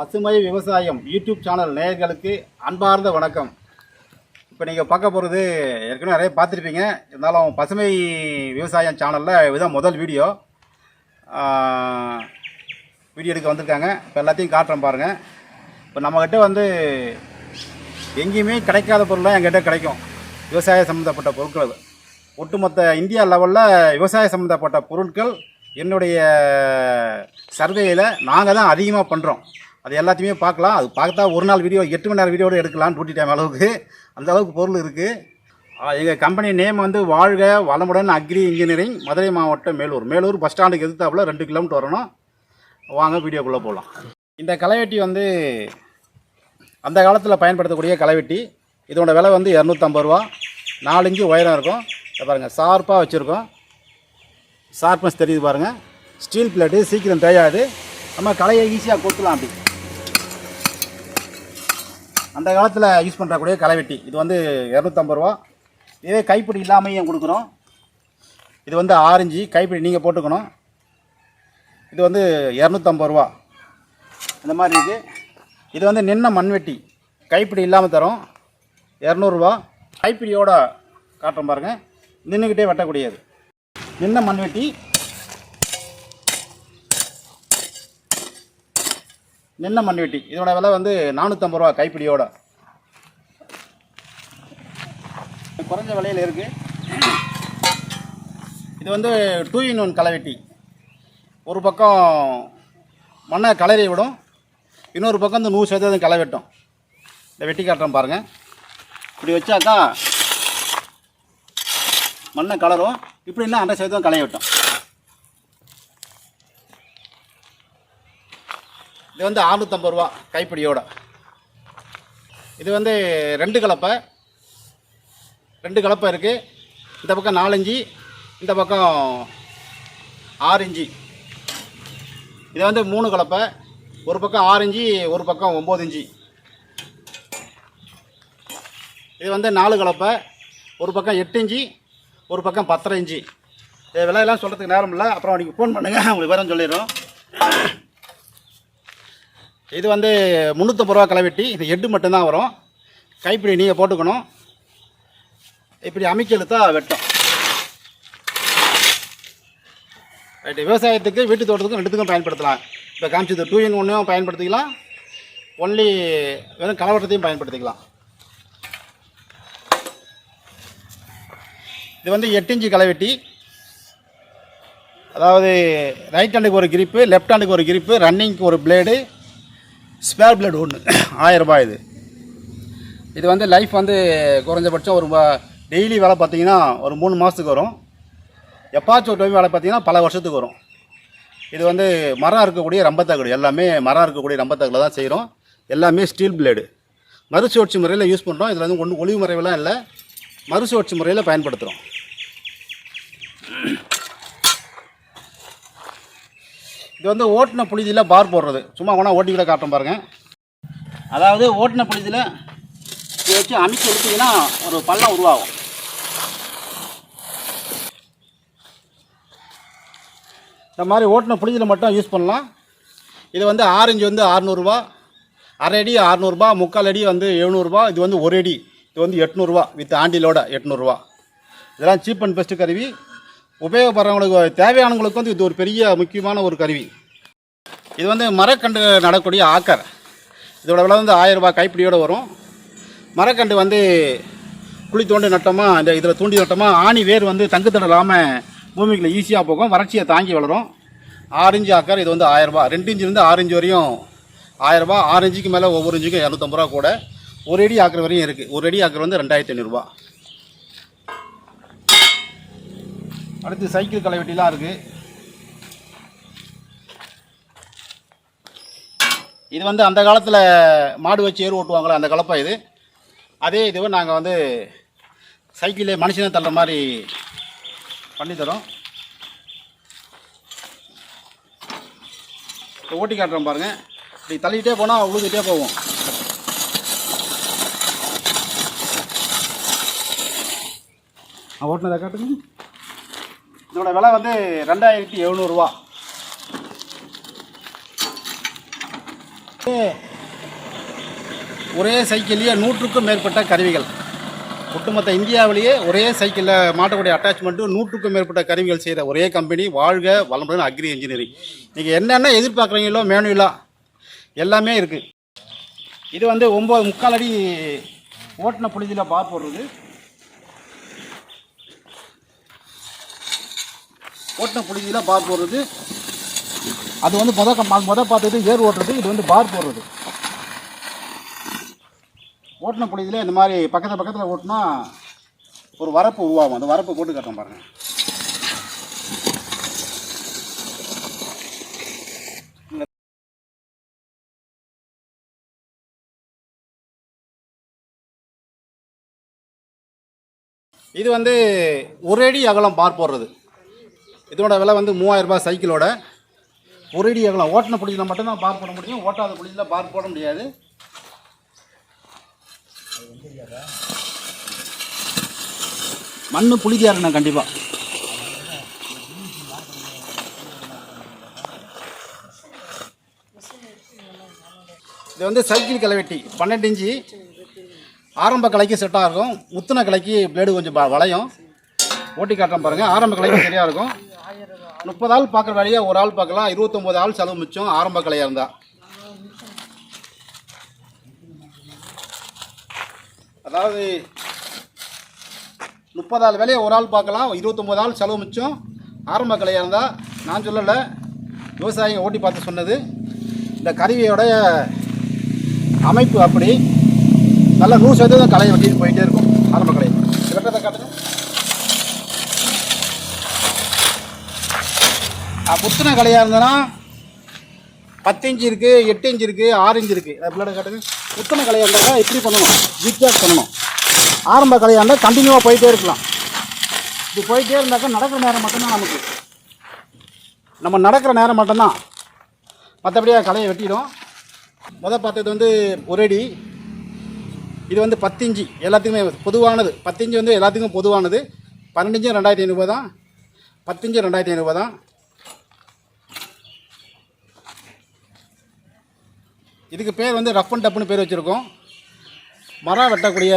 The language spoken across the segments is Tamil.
பசுமை விவசாயம் யூடியூப் சேனல் நேயர்களுக்கு அன்பார்ந்த வணக்கம். இப்போ நீங்கள் பார்க்க போகிறது ஏற்கனவே நிறைய பார்த்துருப்பீங்க. இருந்தாலும் பசுமை விவசாயம் சேனலில் இதுதான் முதல் வீடியோ. வீடியோ எடுக்க வந்திருக்காங்க. இப்போ எல்லாத்தையும் காட்டுறேன் பாருங்கள் இப்போ நம்மக்கிட்ட வந்து எங்கேயுமே கிடைக்காத பொருள்லாம் எங்கிட்ட கிடைக்கும். விவசாய சம்மந்தப்பட்ட பொருட்கள். ஒட்டுமொத்த இந்தியா லெவலில் விவசாய சம்மந்தப்பட்ட பொருட்கள் என்னுடைய சர்வேயில் நாங்கள் தான் அதிகமாக பண்ணுறோம் அது எல்லாத்தையுமே பார்க்கலாம். அது பார்த்தா ஒரு நாள் வீடியோ எட்டு மணி நேரம் வீடியோட எடுக்கலாம் டூட்டி டைம் அளவுக்கு. அந்த அளவுக்கு பொருள் இருக்குது எங்கள் கம்பெனி நேம் வந்து வாழ்க வளமுடன் அக்ரி இன்ஜினியரிங் மதுரை மாவட்டம் மேலூர். மேலூர் பஸ் ஸ்டாண்டுக்கு எதிர்த்தாப்புல ரெண்டு கிலோமீட்டர் வரணும். வாங்க வீடியோக்குள்ளே போகலாம் இந்த களைவெட்டி வந்து அந்த காலத்தில் பயன்படுத்தக்கூடிய களைவெட்டி. இதோட விலை வந்து இரநூத்தம்பது ரூபா. நாலு உயரம் இருக்கும். இதை பாருங்கள் ஷார்ப்பாக வச்சுருக்கோம். ஷார்ப்னஸ் தெரியுது பாருங்கள் ஸ்டீல் பிளேட்டு சீக்கிரம் தேயாது. நம்ம களையை ஈஸியாக கொத்தலாம் அப்படி. அந்த காலத்தில் யூஸ் பண்ணுறக்கூடிய களைவெட்டி. இது வந்து இரநூத்தம்பது ரூபா. இதே கைப்பிடி இல்லாமையும் கொடுக்குறோம் இது வந்து ஆரஞ்சு கைப்பிடி நீங்கள் போட்டுக்கணும். இது வந்து இரநூத்தம்பது ரூபா. இந்த மாதிரி இருக்குது இது வந்து நின்ன மண்வெட்டி. கைப்பிடி இல்லாமல் தரும். இரநூறுவா கைப்பிடியோட காட்டுறோம் பாருங்கள் நின்றுக்கிட்டே வெட்டக்கூடியது. நின்ன மண்வெட்டி. நின்ன மண்வெட்டி இதோட விலை வந்து நானூற்றம்பது ரூபா கைப்பிடியோட. குறைஞ்ச விலையில் இருக்குது இது வந்து டூ இன் ஒன் களைவெட்டி. ஒரு பக்கம் மண்ணை கலரி விடும். இன்னொரு பக்கம் இந்த நூறு சதவீதம் களை வெட்டும் இந்த வெட்டி காட்டுறேன் பாருங்கள் இப்படி வச்சாக்கா மண்ணை கலரும் இப்படின்னா அந்த சதவீதம் களை வெட்டும் இது வந்து அறுநூத்தம்பது ரூபா கைப்பிடியோட. இது வந்து ரெண்டு கலப்பை. ரெண்டு கலப்பை இருக்குது இந்த பக்கம் நாலஞ்சு இந்த பக்கம் ஆறு இஞ்சி இது வந்து மூணு கலப்பை. ஒரு பக்கம் ஆறு இஞ்சி ஒரு பக்கம் ஒம்பது இஞ்சி இது வந்து நாலு கலப்பை. ஒரு பக்கம் எட்டு இஞ்சி ஒரு பக்கம் பத்தரை இஞ்சி இது விலையெல்லாம் சொல்கிறதுக்கு நேரம் இல்லை. அப்புறம் நீங்கள் ஃபோன் பண்ணுங்கள் உங்களுக்கு விவரம் சொல்லிடுறோம். இது வந்து முந்நூற்றம்பது ரூபா களைவெட்டி இது எட்டு மட்டும்தான் வரும். கைப்பிடி நீங்கள் போட்டுக்கணும். இப்படி அமைக்க இழுத்தா வெட்டும். ரைட்டு விவசாயத்துக்கு வீட்டு தோட்டத்துக்கும் ரெண்டுத்துக்கும் பயன்படுத்தலாம். இப்போ காமிச்சது டூ இன் ஒன்றையும் பயன்படுத்திக்கலாம். ஒன்லி வெறும் கலவட்டத்தையும் பயன்படுத்திக்கலாம். இது வந்து எட்டு இன்ச்சு களைவெட்டி. அதாவது ரைட் ஹேண்டுக்கு ஒரு கிரிப்பு லெஃப்ட் ஹேண்டுக்கு ஒரு கிரிப்பு ரன்னிங்க்கு ஒரு பிளேடு ஸ்பேர் பிளேடு ஒன்று ஆயிரம் ரூபாய் இது. இது வந்து லைஃப் வந்து குறைஞ்சபட்சம் ஒரு டெய்லி வேலை பார்த்தீங்கன்னா ஒரு மூணு மாதத்துக்கு வரும். எப்பாச்சும் ஒரு டைம் வேலை பார்த்தீங்கன்னா பல வருஷத்துக்கு வரும். இது வந்து மரம் இருக்கக்கூடிய ரம்பத்தகடு. எல்லாமே மரம் இருக்கக்கூடிய ரம்பத்தகடில் தான் செய்கிறோம் எல்லாமே ஸ்டீல் பிளேடு மறுசுழற்சி முறையில் யூஸ் பண்ணுறோம் இதில் வந்து ஒன்று ஒளிவு முறையெல்லாம் இல்லை. மறுசுழற்சி முறையில் பயன்படுத்துகிறோம் இது வந்து ஓட்டின புழுதியில் பார் போடுறது. சும்மா வேணால் ஓட்டி கூட பாருங்கள் அதாவது ஓட்டின புழுதியில் இதை வச்சு அமைச்சு எடுத்திங்கன்னா ஒரு பள்ளம் உருவாகும். இந்த மாதிரி ஓட்டின புழுதியில் மட்டும் யூஸ் பண்ணலாம். இது வந்து ஆரஞ்சு வந்து அறநூறுரூவா அரை அடி அறநூறுபா முக்கால் அடி வந்து எழுநூறுபா. இது வந்து ஒரு அடி. இது வந்து எட்நூறுபா. வித் ஆண்டிலோட எட்நூறுபா. இதெல்லாம் சீப் அண்ட் பெஸ்ட்டு கருவி. உபயோகப்படுறவங்களுக்கு தேவையானவங்களுக்கு வந்து இது ஒரு பெரிய முக்கியமான ஒரு கருவி. இது வந்து மரக்கண்டு நடக்கூடிய ஆக்கர். இதோட விலை வந்து ஆயிரம் ரூபாய் கைப்பிடியோடு வரும். மரக்கண்டு வந்து குழி தோண்டி நட்டோமா இந்த இதில் தூண்டி நட்டோமா ஆணி வேர் வந்து தங்கு தடலாமல் பூமிக்குள்ள ஈஸியாக போகும் வறட்சியை தாங்கி வளரும். ஆரஞ்சு ஆக்கர் இது வந்து ஆயிரரூபா ரெண்டு இன்ச்சிலேருந்து ஆரஞ்சு வரையும் ஆயிரரூபா ஆரஞ்சுக்கு மேலே ஒவ்வொரு இன்ச்சுக்கும் இரநூத்தம்பது ரூபா கூட. ஒரு அடி ஆக்கிற வரையும் இருக்குது ஒரு அடி ஆக்கிற வந்து ரெண்டாயிரத்தி ஐநூறுரூவா அடுத்து சைக்கிள் களைவெட்டிலாம் இருக்குது இது வந்து அந்த காலத்தில் மாடு வச்சு ஏறு ஓட்டுவாங்களே அந்த கலப்பா இது. அதே இதுவை நாங்கள் வந்து சைக்கிளே மனுஷனை தள்ளுற மாதிரி பண்ணித்தரோம் இப்போ ஓட்டி காட்டுறோம் பாருங்கள் இப்படி தள்ளிக்கிட்டே போனால் உழுதுகிட்டே போவோம். ஓட்டினதை காட்டுங்க. இதோட விலை வந்து ரெண்டாயிரத்தி எழுநூறுவா. ஒரே சைக்கிள்லேயே நூற்றுக்கும் மேற்பட்ட கருவிகள். ஒட்டுமொத்த இந்தியாவிலேயே ஒரே சைக்கிளில் மாட்டக்கூடிய அட்டாச்மெண்ட்டு நூற்றுக்கும் மேற்பட்ட கருவிகள் செய்கிற ஒரே கம்பெனி வாழ்க வளமுடன் அக்ரி இன்ஜினியரிங் நீங்கள் என்னென்ன எதிர்பார்க்குறீங்களோ மேனுவலாக எல்லாமே இருக்குது இது வந்து ஒம்பது முக்கால் அடி ஓட்டின புழுதியில் பார் போடுறது. ஓட்டின புழுதியில் பார் போடுறது. அது வந்து முத கம்- முத பார்த்தது ஏர் ஓட்டுறது இது வந்து பார் போடுறது. ஓட்டின புழுதியில் இந்த மாதிரி பக்கத்தில் பக்கத்தில் ஓட்டினா ஒரு வரப்பு உருவாகும். அந்த வரப்பு போட்டு காட்டுறேன் பாருங்கள் இது வந்து ஒரு அடி அகலம் பார் போடுறது. இதோட விலை வந்து மூவாயிரரூபா சைக்கிளோட. ஒரேடி அகலம். ஓட்டின புடியில் மட்டும்தான் பார் போட முடியும். ஓட்டாத புடியில் பார் போட முடியாது. மண்ணு புளிதியாக இருக்கணும் கண்டிப்பாக இது வந்து சைக்கிள் கலைவெட்டி பன்னெண்டு இஞ்சி ஆரம்ப கலைக்கு செட்டாக இருக்கும். முத்தின கலைக்கு பிளேடு கொஞ்சம் வளையும். ஓட்டி காட்டுறேன் பாருங்கள் ஆரம்ப கலைக்கு சரியாக இருக்கும். முப்பது ஆள் பார்க்குற வேலையை ஒரு ஆள் பார்க்கலாம். இருபத்தொம்போது ஆள் செலவு மிச்சம். ஆரம்ப கலையாக இருந்தால் அதாவது முப்பது ஆள் வேலையை ஒரு ஆள் பார்க்கலாம். இருபத்தொம்போது ஆள் செலவு மிச்சம். ஆரம்ப கலையாக இருந்தால் நான் சொல்லலை. விவசாயிங்க ஓட்டி பார்த்து சொன்னது. இந்த கருவியோடைய அமைப்பு அப்படி. நல்ல நூறு சதவீதம் கலையை வெட்டிட்டு போயிட்டே இருக்கும். ஆரம்ப கலை. வெட்டத்தை காட்டுங்க. புத்தின கலையாக இருந்ததுன்னா பத்து இன்ச்சு இருக்குது எட்டு இன்ச்சு இருக்குது ஆறு இன்ச்சு இருக்குது பிள்ளைட காட்டுங்க. புத்தின கலையாக இருந்தால் இப்படி பண்ணணும்? ஜிக்ஜாக் பண்ணணும். ஆரம்ப கலையாக இருந்தால் கண்டினியூவாக போயிட்டே இருக்கலாம். இது போயிட்டே இருந்தாக்கா நடக்கிற நேரம் மட்டும்தான் நமக்கு. நம்ம நடக்கிற நேரம் மட்டும்தான். மற்றபடியாக கலையை வெட்டிடும். முத பார்த்தது வந்து ஒரு அடி இது வந்து பத்து எல்லாத்துக்குமே பொதுவானது. பத்து இன்ச்சு வந்து எல்லாத்துக்கும் பொதுவானது. பன்னெண்டு இஞ்சும் ரெண்டாயிரத்தி ஐநூறுபா தான். பத்து ரெண்டாயிரத்தி ஐநூறுபா தான். இதுக்கு பேர் வந்து ரஃப் அண்ட் டப்புன்னு பேர் வச்சுருக்கோம். மரம் வெட்டக்கூடிய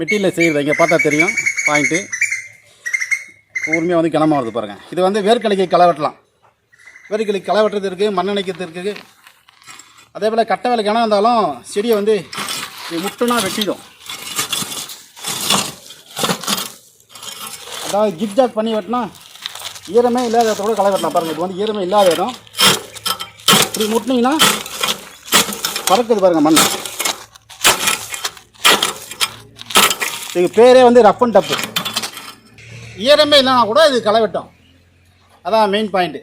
மெட்டீரியல் செய்கிறது இங்கே பார்த்தா தெரியும் பாயிண்ட்டு. கூர்மையாக வந்து கிளம்ப வருது பாருங்கள் இது வந்து வேர்க்கலைக்கு களை வெட்டலாம். வேர்க்கலைக்கு களை வெட்டுறது இருக்குது மண்ணெண்ணைக்கிறது இருக்குது அதே போல் கட்டை வேலை கிணம் இருந்தாலும் செடியை வந்து முட்டுனா வெட்டிடும். அதாவது ஜிக்ஜாக் பண்ணி வெட்டினா ஈரமே இல்லாத இடத்தோட கூட களை வெட்டலாம் பாருங்கள் இது வந்து ஈரமே இல்லாத இடம். இப்படி முட்டினீங்கன்னா பறக்குது பாருங்கள் மண். இதுக்கு பேரே வந்து ரஃப் அண்ட் டப்பு ஈரமே இல்லைனா கூட இது களை வெட்டும் அதான் மெயின் பாயிண்ட்டு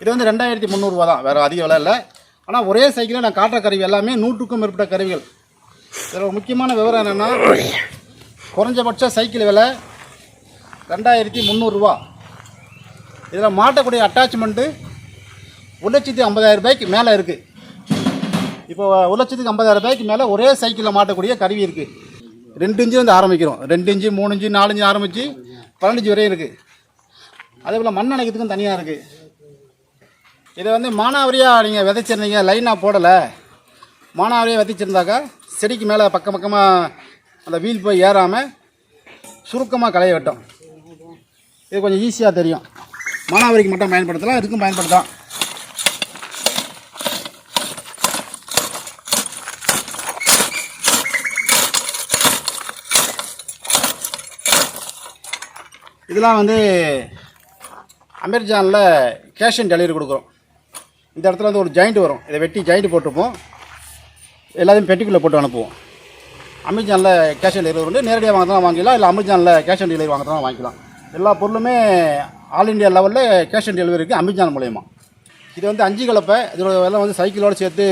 இது வந்து ரெண்டாயிரத்தி முந்நூறுரூவா தான். வேறு அதிக விலை இல்லை. ஆனால் ஒரே சைக்கிளில் நான் காட்டுற கருவி எல்லாமே நூற்றுக்கும் மேற்பட்ட கருவிகள். இதில் முக்கியமான விவரம் என்னென்னா குறைஞ்சபட்ச சைக்கிள் விலை ரெண்டாயிரத்தி முந்நூறுரூவா இதில் மாட்டக்கூடிய அட்டாச்மெண்ட்டு ஒரு லட்சத்தி ஐம்பதாயிரம் ரூபாய்க்கு மேலே இருக்குது இப்போ ஒரு லட்சத்துக்கு ஐம்பதாயிரம் ரூபாய்க்கு மேலே ஒரே சைக்கிளில் மாட்டக்கூடிய கருவி இருக்குது ரெண்டு இன்ச்சு வந்து ஆரம்பிக்கிறோம். ரெண்டு இன்ச்சு மூணு இன்ச்சு நாலு இன்ச்சு ஆரம்பித்து பதினஞ்சு வரையும் இருக்குது அதே போல் மண் அணைக்கிறதுக்கும் தனியாக இருக்குது இதை வந்து மானாவரியாக நீங்கள் விதைச்சிருந்தீங்க லைனாக போடலை. மானாவரியாக விதைச்சிருந்தாக்கா செடிக்கு மேலே பக்கம் பக்கமாக அந்த வீல் போய் ஏறாமல் சுருக்கமாக களைய வெட்டும். இது கொஞ்சம் ஈஸியாக தெரியும். மானாவரிக்கு மட்டும் பயன்படுத்தலாம் இதுக்கும் பயன்படுத்தலாம். இதெல்லாம் வந்து அமேசானில் கேஷ் ஆன் டெலிவரி கொடுக்குறோம். இந்த இடத்துல வந்து ஒரு ஜாயிண்ட் வரும். இதை வெட்டி ஜாயிண்ட் போட்டிருப்போம். எல்லாத்தையும் பெட்டிக்குள்ளே போட்டு அனுப்புவோம். அமேசானில் கேஷ் ஆன் டெலிவரி உண்டு. நேரடியாக வாங்கினா வாங்கிக்கலாம் இல்லை அமேசானில் கேஷ் ஆன் டெலிவரி வாங்கினா வாங்கிக்கலாம். எல்லா பொருளுமே ஆல் இண்டியா லெவலில் கேஷ் ஆன் டெலிவரி இருக்குது அமேசான் மூலயமா. இது வந்து அஞ்சு கலப்பை. இதோட விலை வந்து சைக்கிளோடு சேர்த்து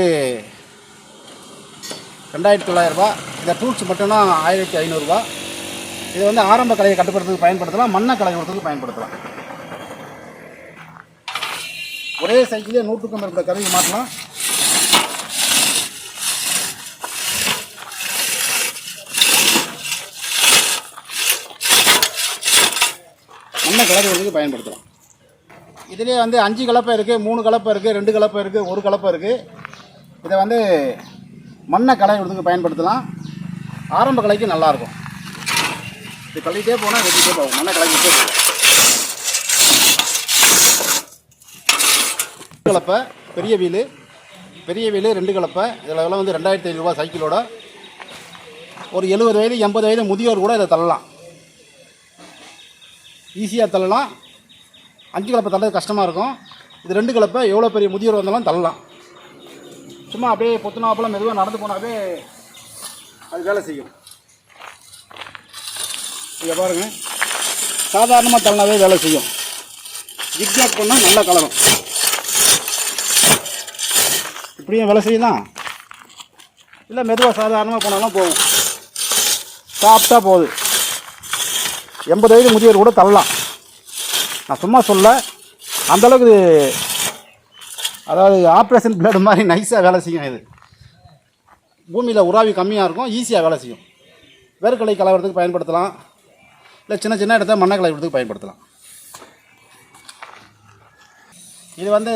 ரெண்டாயிரத்தி தொள்ளாயிரரூபா இந்த டூல்ஸ் மட்டும்னா ஆயிரத்தி ஐநூறுரூவா இது வந்து ஆரம்ப கலையை கட்டுப்படுத்துறதுக்கு பயன்படுத்தலாம் மண்ணை கலை பயன்படுத்தலாம். ஒரே சைக்கிளே நூற்றுக்கும் மேற்பட்ட கருவி மாற்றலாம். மண்ணை கலக்கிறதுக்கு பயன்படுத்தலாம். இதுலேயே வந்து அஞ்சு கலப்பை இருக்குது மூணு கலப்பை இருக்குது ரெண்டு கலப்பை இருக்குது ஒரு கலப்பை இருக்குது இதை வந்து மண்ணை களை விடுறதுக்கு பயன்படுத்தலாம். ஆரம்ப கலைக்கு நல்லாயிருக்கும் இது கழுவிட்டே போனால் வெட்டிகிட்டே போகும். நல்லா கலக்கிட்டே போகும். கலப்பை பெரிய வீல் பெரிய வீல் ரெண்டு கலப்பை. இதில் விலை வந்து ரெண்டாயிரத்தி ஐநூறுரூவா சைக்கிளோட. ஒரு எழுபது வயது எண்பது வயது முதியோர் கூட இதை தள்ளலாம். ஈஸியாக தள்ளலாம். அஞ்சு கலப்பை தள்ளது கஷ்டமாக இருக்கும். இது ரெண்டு கலப்பை எவ்வளோ பெரிய முதியோர் வந்தாலும் தள்ளலாம். சும்மா அப்படியே பொத்துனாப்பில் மெதுவாக நடந்து போனாவே அது வேலை செய்யும். இதை பாருங்கள் சாதாரணமாக தள்ளினாவே வேலை செய்யும். ஜிக்ஜாக் பண்ணால் நல்லா கலரும். இப்படியும் வேலை செய்யலாம் இல்லை மெதுவாக சாதாரணமாக போனாலும் போகும். சாப்பிட்டா போகுது. எண்பது வயது முதியவர் கூட தள்ளலாம். நான் சும்மா சொல்ல அந்தளவுக்கு அதாவது ஆப்ரேஷன் பிளேடு மாதிரி நைஸாக வேலை செய்யும் இது. பூமியில் உராவி கம்மியாக இருக்கும் ஈஸியாக வேலை செய்யும். வேர்க்கடலை கலவரத்துக்கு பயன்படுத்தலாம். இல்லை சின்ன சின்ன இடத்த மண்ணை கலக்கிறதுக்கு பயன்படுத்தலாம். இது வந்து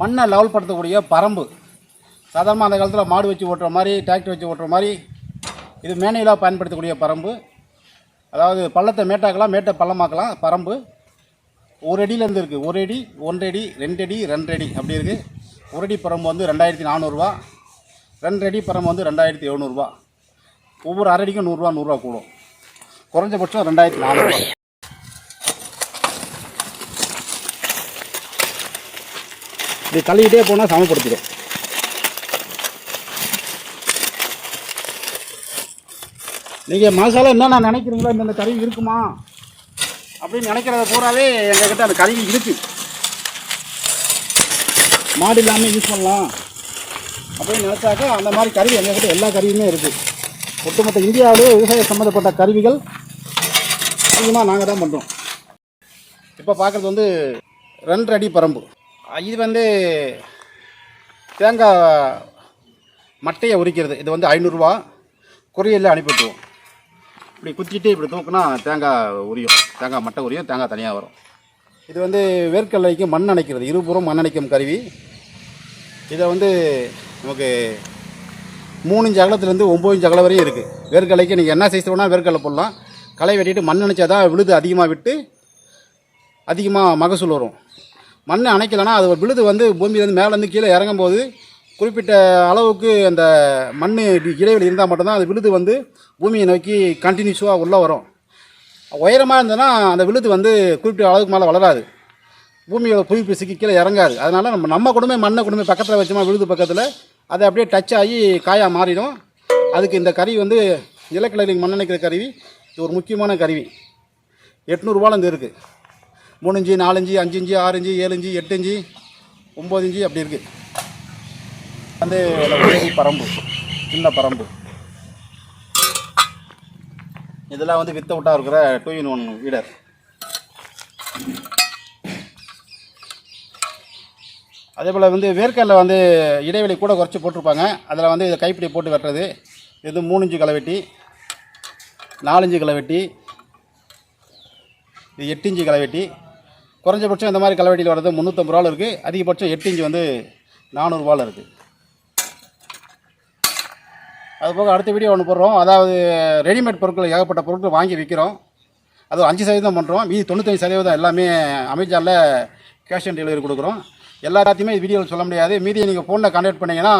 மண்ணை லெவல் படுத்தக்கூடிய பரம்பு. சாதாரணமாக அந்த காலத்தில் மாடு வச்சு ஓட்டுற மாதிரி டிராக்டர் வச்சு ஓட்டுற மாதிரி இது மேனையிலாக பயன்படுத்தக்கூடிய பரம்பு. அதாவது பள்ளத்தை மேட்டாக்கலாம் மேட்டை பள்ளமாக்கலாம் பரம்பு. ஒரு அடியிலேருந்து இருக்குது ஒரு அடி ஒன்றடி ரெண்டடி ரெண்டடி அடி அப்படி இருக்குது ஒரு அடி பரம்பு வந்து ரெண்டாயிரத்தி நானூறுரூவா ரெண்டு அடி பரம்பு வந்து ரெண்டாயிரத்தி எழுநூறுபா ஒவ்வொரு அரடிக்கும் நூறுரூவா நூறுரூவா கூடும். குறைஞ்சபட்சம் ரெண்டாயிரத்தி நானூறு இப்படி தள்ளிக்கிட்டே போனால் சமப்படுத்திடும் நீங்கள் மனசால என்னென்ன நினைக்கிறீங்களோ இந்த கருவி இருக்குமா? அப்படின்னு நினைக்கிறத பூராவே எங்ககிட்ட அந்த கருவி இருக்குது மாடு இல்லாமல் யூஸ் பண்ணலாம். அப்படின்னு நினச்சாக்கா அந்த மாதிரி கருவி எங்ககிட்ட எல்லா கருவியுமே இருக்குது ஒட்டுமொத்த இந்தியாவிலே விவசாய சம்மந்தப்பட்ட கருவிகள் அதிகமாக நாங்கள் தான் பண்ணுறோம் இப்போ பார்க்குறது வந்து ரெண்டு அடி பரம்பு. இது வந்து தேங்காய் மட்டையை உரிக்கிறது. இது வந்து ஐநூறுரூவா கொரியரில் அனுப்பிவிட்டுவோம் இப்படி குத்திட்டு இப்படி தூக்குனா தேங்காய் உரியும். தேங்காய் மட்டை உரியும் தேங்காய் தனியாக வரும். இது வந்து வேர்க்கடலைக்கு மண் அணைக்கிறது. இருபுறம் மண் அணைக்கும் கருவி. இதை வந்து நமக்கு மூணு இன்ச்சு அகலத்துலேருந்து ஒம்பது இன்ச்சு அகலம் வரையும் இருக்குது வேர்க்கடலைக்கு நீங்கள் என்ன சைஸ் வேணால் வேர்க்கடலை போடலாம். களை வெட்டிட்டு மண் அணைச்சா தான் விழுது அதிகமாக விட்டு அதிகமாக மகசூல் வரும். மண் அணைக்கலைன்னா அது விழுது வந்து பூமியிலேருந்து மேலேருந்து கீழே இறங்கும் போது குறிப்பிட்ட அளவுக்கு அந்த மண் இடைவெளி இருந்தால் மட்டும்தான் அது விழுது வந்து பூமியை நோக்கி கண்டினியூஸாக உள்ளே வரும். உயரமாக இருந்ததுன்னா அந்த விழுது வந்து குறிப்பிட்ட அளவுக்கு மேலே வளராது. பூமியோட புவி பிசுக்கு கீழே இறங்காது. அதனால் நம்ம நம்ம குடும்பம் மண்ணை குடும்பம் பக்கத்தில் வச்சோமா விழுது பக்கத்தில் அதை அப்படியே டச் ஆகி காயாக மாறிடும். அதுக்கு இந்த கருவி வந்து நிலக்கிழங்கு மண்ணெண்ணைக்கிற கருவி இது ஒரு முக்கியமான கருவி. எட்நூறுபாலேருந்து இருக்குது மூணு இஞ்சி நாலு இஞ்சி அஞ்சு இஞ்சி ஆறு இஞ்சி ஏழு இஞ்சி எட்டு இஞ்சி ஒம்பது இஞ்சி அப்படி இருக்குது வந்து பரம்பு சின்ன பரம்பு. இதெல்லாம் வந்து வித்த விட்டா இருக்கிற டூ இன் ஒன் வீடர். அதே போல் வந்து வேர்க்கடலை வந்து இடைவெளி கூட குறைச்சி போட்டிருப்பாங்க. அதில் வந்து இதை கைப்பிடி போட்டு வெட்டுறது. இது மூணு இஞ்சி களைவெட்டி. நாலஞ்சு களைவெட்டி இது எட்டு இஞ்சி களைவெட்டி குறைஞ்சபட்சம் இந்த மாதிரி களைவெட்டியில் வர்றது முந்நூற்றம்பது ரூபாவில் இருக்குது அதிகபட்சம் எட்டு இஞ்சி வந்து நானூறுரூவாவில் இருக்குது அதுபோக அடுத்த வீடியோ ஒன்று போடுறோம். அதாவது ரெடிமேட் பொருட்கள் ஏகப்பட்ட பொருட்கள் வாங்கி விற்கிறோம் அது அஞ்சு சதவீதம் பண்ணுறோம் மீதி தொண்ணூத்தஞ்சு சதவீதம் எல்லாமே அமேசானில் கேஷ் ஆன் டெலிவரி கொடுக்குறோம். எல்லாத்தையுமே வீடியோவில் சொல்ல முடியாது. மீதியை நீங்கள் ஃபோனில் கான்டாக்ட் பண்ணிங்கன்னா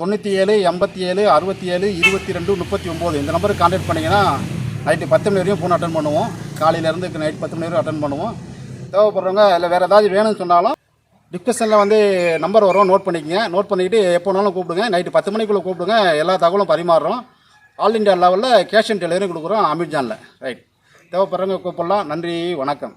தொண்ணூற்றி ஏழு எண்பத்தி ஏழு அறுபத்தி ஏழு இருபத்தி ரெண்டு முப்பத்தி ஒம்பது இந்த நம்பருக்கு கான்டாக்ட் பண்ணிங்கன்னா நைட்டு பத்து மணி வரையும் ஃபோன் அட்டன் பண்ணுவோம். காலையிலேருந்து நைட் பத்து மணி வரையும் அட்டன் பண்ணுவோம். தேவைப்படுறவங்க இல்லை வேறு ஏதாவது வேணும்னு சொன்னாலும் டிஸ்கஷனில் வந்து நம்பர் வரும். நோட் பண்ணிக்கங்க. நோட் பண்ணிக்கிட்டு எப்போ வேணாலும் கூப்பிடுங்க. நைட்டு பத்து மணிக்குள்ளே கூப்பிடுங்க. எல்லா தகவலும் பரிமாறுறோம். ஆல் இண்டியா லெவலில் கேஷ் ஆன் டெலிவரி கொடுக்குறோம் அமேசானில் ரைட் தேவைப்படுறவங்க கூப்பிடலாம். நன்றி. வணக்கம்.